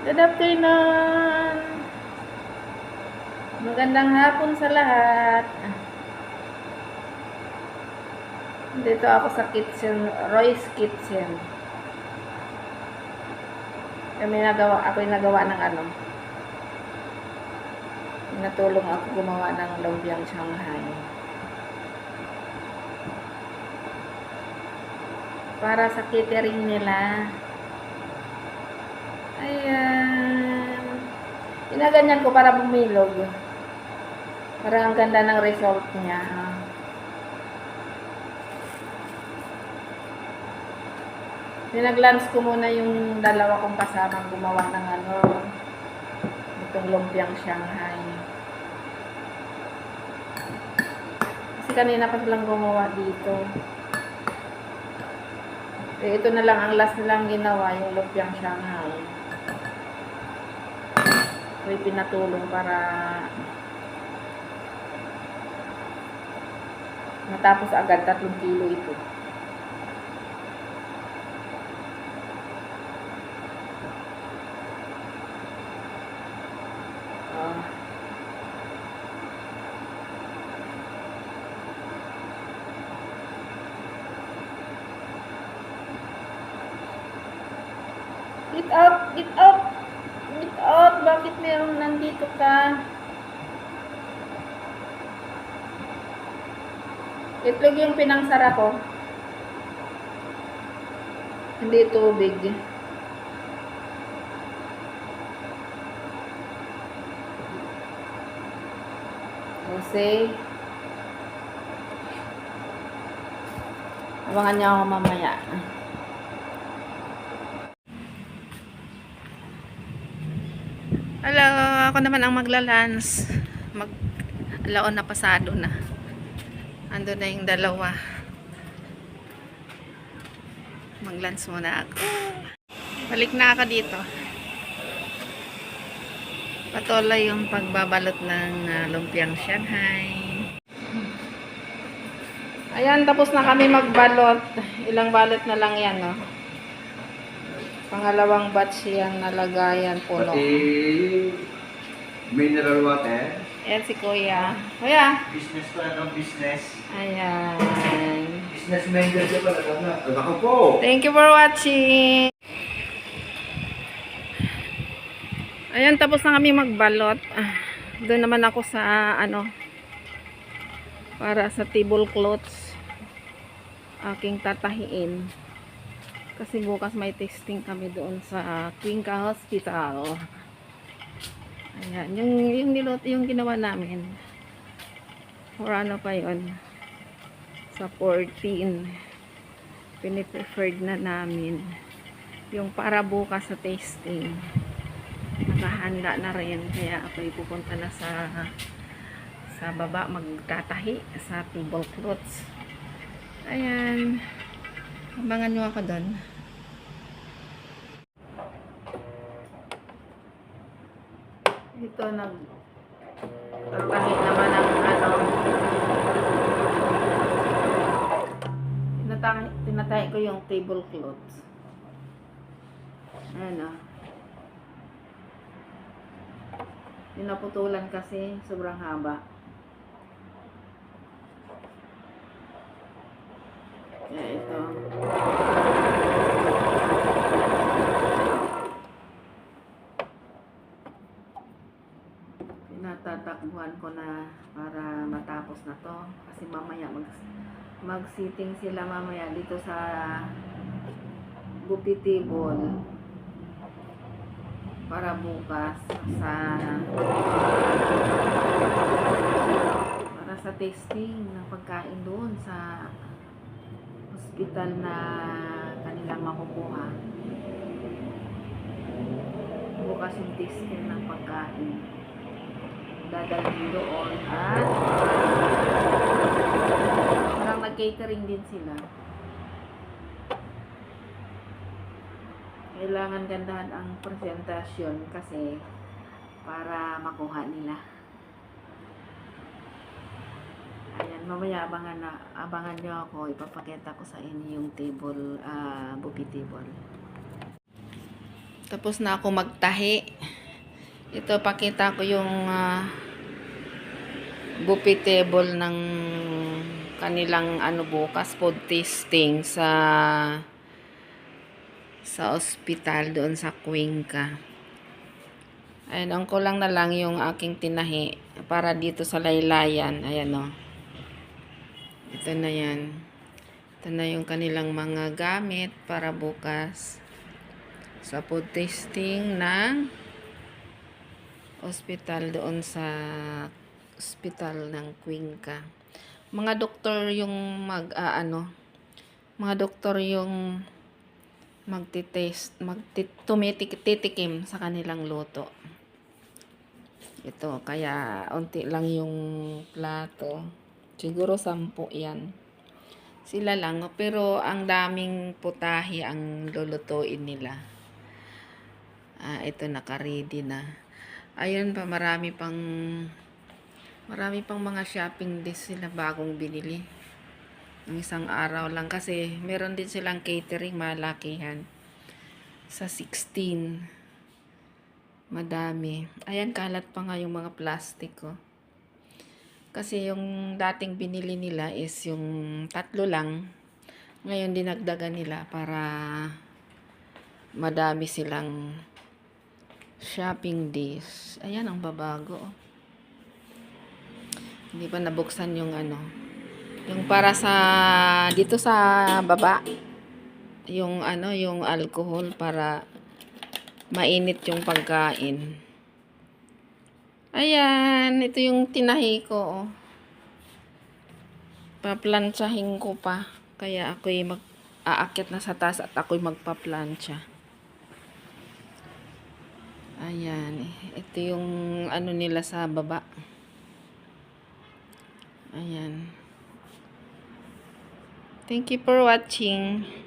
Good afternoon. Magandang hapon sa lahat. Dito ako sa kitchen, Roy's Kitchen. Kami nagawa, ako yung nagawa ng ano. Natulong ako gumawa ng lumpiang Shanghai. Para sa catering nila. Ayan. Inaganyan ko para bumilog. Para ang ganda ng result niya. Pinaglance ko muna yung dalawa kong kasamang gumawa ng ano, itong lumpiang Shanghai. Kasi kanina pa silang gumawa dito. Eh, ito na lang ang last nilang ginawa, yung lumpiang Shanghai. May pinatulong para matapos agad 3 kilo ito. Ah. Get out! Get! Bakit meron nandito ka? Itlog yung pinangsara ko. Hindi tubig. Jose. Abangan niyo ako mamaya. Hello, ako naman ang maglalans. Mag alaon na pasado na. Ando na yung dalawa. Maglans muna ako. Balik na ako dito. Patuloy yung pagbabalot ng ah, lumpiang Shanghai. Ayan, tapos na kami magbalot. Ilang balot na lang yan, no? Pangalawang batch yan nalagayan puno. Pati mineral water. Ayan si Kuya. Kuya. Business ko na ng business. Ayan. Business manager ka pala na. Ako po. Thank you for watching. Ayan, tapos na kami magbalot. Ah, Doon naman ako sa ano para sa tablecloths aking tatahiin. Kasi bukas may testing kami doon sa Quinca Hospital. Ayan, yung yung nilot yung ginawa namin. For ano pa 'yon? Sa 14 pinipreferred na namin. Yung para bukas sa tasting nakahanda na rin. Kaya ako pupunta na sa sa baba magtatahi sa tablecloths ayan. Abangan nyo ako doon ito nag tatahi naman ang ano tinatahi ko yung tablecloths ayan o Pinaputulan kasi sobrang haba. Kaya ito. Pinatatakbuhan ko na para matapos na to. Kasi mamaya mag mag-sitting sila mamaya dito sa table para bukas sa para sa testing ng pagkain doon sa hospital na kanilang makukuha bukas yung testing ng pagkain dadalhin doon at parang nag-catering din sila kailangan gandahan ang presentasyon kasi para makuha nila. Ayan, mamaya abangan na abangan niyo ako, ipapakita ko sa inyo yung table, ah, buffet table. Tapos na ako magtahi. Ito, pakita ko yung ah, buffet ng kanilang ano bukas, food tasting sa sa ospital doon sa Cuenca. Ayun, ang kulang na lang yung aking tinahi para dito sa laylayan. Ayan o. Ito na yan. Ito na yung kanilang mga gamit para bukas sa food tasting ng hospital doon sa hospital ng Cuenca. Mga doktor yung mag ah, ano, mga doktor yung magtitest, magtitikim sa kanilang luto. Ito, kaya unti lang yung plato. Siguro sampu yan. Sila lang, pero ang daming putahe ang lulutuin nila. Ah, ito naka-ready na. Ayun pa, marami pang marami pang mga shopping list sila bagong binili. Ng isang araw lang kasi meron din silang catering malakihan sa 16. Madami. Ayan, kalat pa nga yung mga plastic ko. Kasi yung dating binili nila is yung tatlo lang. Ngayon dinagdagan nila para madami silang shopping days. Ayan ang babago. Hindi pa nabuksan yung ano. Yung para sa dito sa baba. Yung ano, yung alcohol para mainit yung pagkain. Ayan, ito yung tinahi ko. Oh. Paplantsahin ko pa. Kaya ako'y mag aakit na sa taas at ako'y magpaplantsa. Ayan, ito yung ano nila sa baba. Ayan. Thank you for watching.